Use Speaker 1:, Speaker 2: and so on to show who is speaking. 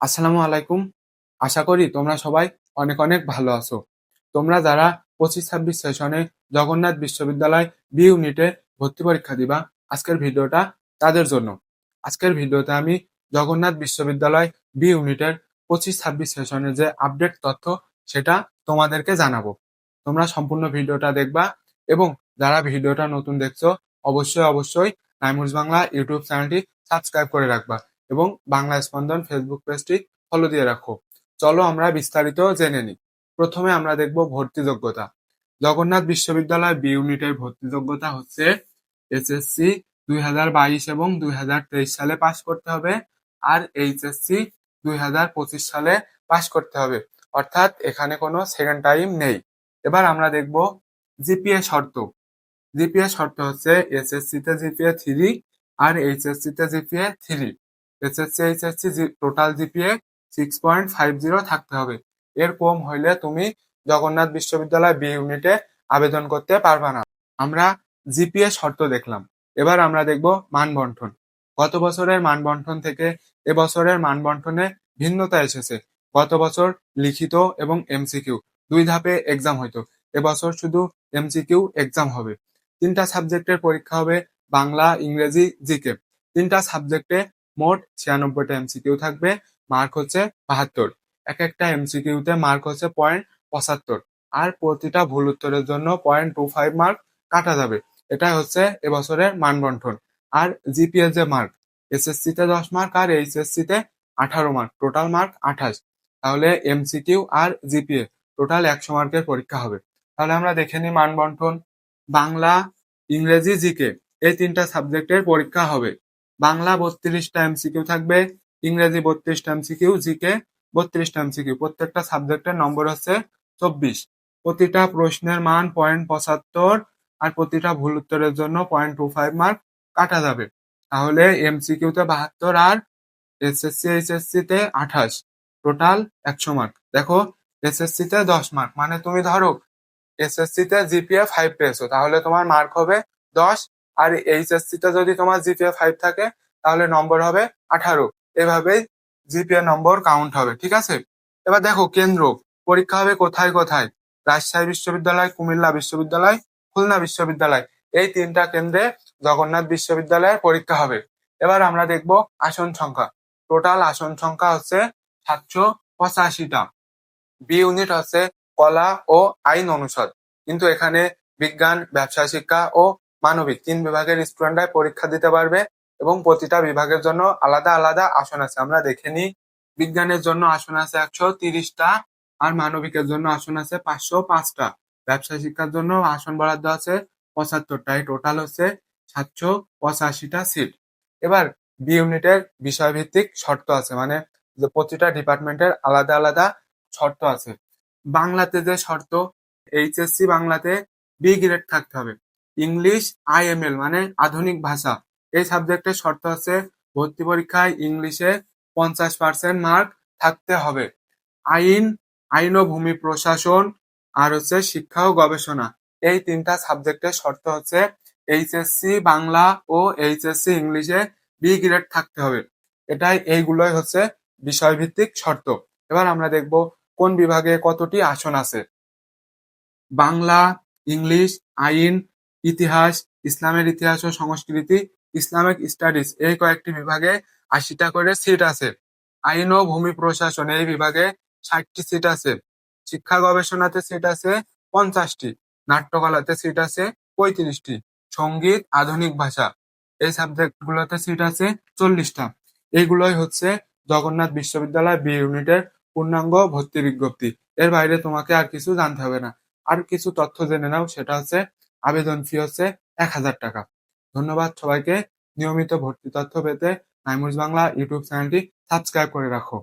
Speaker 1: আসসালামু আলাইকুম। আশা করি তোমরা সবাই অনেক অনেক ভালো আছো। তোমরা যারা পঁচিশ ছাব্বিশ সেশনে জগন্নাথ বিশ্ববিদ্যালয় বি ইউনিটে ভর্তি পরীক্ষা দিবা, আজকের ভিডিওটা তাদের জন্য। আজকের ভিডিওতে আমি জগন্নাথ বিশ্ববিদ্যালয় বি ইউনিটের পঁচিশ ছাব্বিশ সেশনের যে আপডেট তথ্য, সেটা তোমাদেরকে জানাব। তোমরা সম্পূর্ণ ভিডিওটা দেখবা এবং যারা ভিডিওটা নতুন দেখছ, অবশ্যই অবশ্যই নাইমুজ বাংলা ইউটিউব চ্যানেলটি সাবস্ক্রাইব করে রাখবা। এবং বাংলা স্পন্দন ফেসবুক পেজটি ফলো দিয়ে রাখো। চলো আমরা বিস্তারিত জেনে নিই। প্রথমে আমরা দেখব ভর্তি যোগ্যতা। জগন্নাথ বিশ্ববিদ্যালয় বি ইউনিটের ভর্তি যোগ্যতা হচ্ছে এসএসসি দুই হাজার বাইশ এবং দুই হাজার তেইশ সালে পাশ করতে হবে আর এইচএসসি দুই হাজার পঁচিশ সালে পাশ করতে হবে। অর্থাৎ এখানে কোনো সেকেন্ড টাইম নেই। এবার আমরা দেখব জিপিএ শর্ত। জিপিএ শর্ত হচ্ছে এসএসসি তে জিপিএ থ্রি আর এইচএসসি তে GPA three SSC HSC total GPA six point five zero থাকতে হবে। এর কম হইলে তুমি জগন্নাথ বিশ্ববিদ্যালয় বি ইউনিটে আবেদন করতে পারবা না। আমরা জিপিএ শর্ত দেখলাম। এবার আমরা দেখব মানবন্ঠন গত বছরের মানবন্ঠন থেকে এবছরের মানবন্ঠনে ভিন্নতা এসেছে। গত বছর লিখিত এবং এমসিকিউ দুই ধাপে এক্সাম হইতো। এবছর শুধু এমসিকিউ এক্সাম হবে। তিনটা সাবজেক্টের পরীক্ষা হবে বাংলা, ইংরেজি জিকে তিনটা সাবজেক্টে মোট ছিয়ানব্বইটা এমসিকিউ থাকবে মার্ক হচ্ছে বাহাত্তর। এক একটা এমসিকিউতে মার্ক হচ্ছে পয়েন্ট পঁচাত্তর। আর প্রতিটা ভুল উত্তরের জন্য পয়েন্ট টু ফাইভ মার্ক কাটা যাবে। এটাই হচ্ছে এবছরের মানবন্ঠন আর জিপিএস যে মার্ক এসএসসি তে দশ মার্ক আর এইচএসসি তে আঠারো মার্ক টোটাল মার্ক আঠাশ। তাহলে এমসিকিউ আর জিপিএ টোটাল একশো মার্কের পরীক্ষা হবে। তাহলে আমরা দেখে নিই মানবন্ঠন বাংলা, ইংরেজি জিকে এই তিনটা সাবজেক্টের পরীক্ষা হবে। বাংলা বত্রিশটা এমসিকিউ থাকবে, ইংরেজি বত্রিশটা এমসিকিউ জিকে বত্রিশটা এমসিকিউ প্রত্যেকটা সাবজেক্টের নম্বর হচ্ছে চব্বিশ। প্রতিটা প্রশ্নের মান পয়েন্ট পঁচাত্তর আর প্রতিটা ভুল উত্তরের জন্য পয়েন্ট টু ফাইভ মার্ক কাটা যাবে। তাহলে এমসিকিউ তে বাহাত্তর আর এসএসসি এইচএসসি তে আঠাশ। টোটাল একশো মার্ক দেখো এসএসসি তে দশ মার্ক মানে তুমি ধরো এসএসসি তে জিপিএ ফাইভ পেয়েছ। তাহলে তোমার মার্ক হবে দশ আর এইচএসসি তে যদি তোমার জিপিএ ফাইভ থাকে, তাহলে নম্বর হবে আঠারো। এভাবেই জিপিএ নম্বর কাউন্ট হবে, ঠিক আছে? এবার দেখো কেন্দ্র, পরীক্ষা হবে কোথায় কোথায়? রাজশাহী বিশ্ববিদ্যালয়, কুমিল্লা বিশ্ববিদ্যালয়, খুলনা বিশ্ববিদ্যালয়। এই তিনটা কেন্দ্রে জগন্নাথ বিশ্ববিদ্যালয়ের পরীক্ষা হবে। এবার আমরা দেখব আসন সংখ্যা। টোটাল আসন সংখ্যা হচ্ছে সাতশো পঁচাশিটা। বি ইউনিট হচ্ছে কলা ও আইন অনুষদ। কিন্তু এখানে বিজ্ঞান ব্যবসা শিক্ষা ও মানবিক তিন বিভাগের স্টুডেন্টরাই পরীক্ষা দিতে পারবে এবং প্রতিটা বিভাগের জন্য আলাদা আলাদা আসন আছে। আমরা দেখে নিই। বিজ্ঞানের জন্য আসন আছে একশো তিরিশটা আর মানবিকের জন্য আসন আছে পাঁচশো পাঁচটা। ব্যবসা শিক্ষার জন্য আসন বরাদ্দ আছে পঁচাত্তরটা। এই টোটাল হচ্ছে সাতশো পঁচাশিটা সিট এবার বি ইউনিটের বিষয়ভিত্তিক শর্ত আছে। মানে প্রতিটা ডিপার্টমেন্টের আলাদা আলাদা শর্ত আছে। বাংলাতে যে শর্ত, এইচএসসি বাংলাতে বি গ্রেড থাকতে হবে। ইংলিশ আইএমএল মানে আধুনিক ভাষা। এই সাবজেক্টের শর্ত আছে ভর্তি পরীক্ষায় ইংলিশে পঞ্চাশ পার্সেন্ট মার্ক থাকতে হবে। আইন আইন ও ভূমি প্রশাসন আর হচ্ছে শিক্ষা ও গবেষণা। এই তিনটা সাবজেক্টের শর্ত হচ্ছে এইচএসসি, বাংলা ও এইচএসসি ইংলিশে বি গ্রেড থাকতে হবে। এটাই, এইগুলোই হচ্ছে বিষয়ভিত্তিক শর্ত। এবার আমরা দেখব কোন বিভাগে কতটি আসন আছে। বাংলা, ইংলিশ, আইন ইতিহাস, ইসলামের ইতিহাস ও সংস্কৃতি, ইসলামিক স্টাডিজ এই কয়েকটি বিভাগে আশিটা করে সিট আছে। আইন ও ভূমি প্রশাসন এই বিভাগে ষাটটি সিট আছে। শিক্ষা গবেষণাতে সিট আছে পঞ্চাশটি, নাট্যকলাতে সিট আছে পঁয়ত্রিশটি, সংগীত, আধুনিক ভাষা এই সাবজেক্ট গুলোতে সিট আছে চল্লিশটা। এইগুলোই হচ্ছে জগন্নাথ বিশ্ববিদ্যালয় বি ইউনিটের পূর্ণাঙ্গ ভর্তি বিজ্ঞপ্তি। এর বাইরে তোমাকে আর কিছু জানতে হবে না। আর কিছু তথ্য জেনে নাও, সেটা হচ্ছে আবেদন ফি হচ্ছে এক হাজার টাকা। ধন্যবাদ সবাইকে। নিয়মিত ভর্তি তথ্য পেতে নাইমুজ বাংলা ইউটিউব চ্যানেলটি সাবস্ক্রাইব করে রাখো।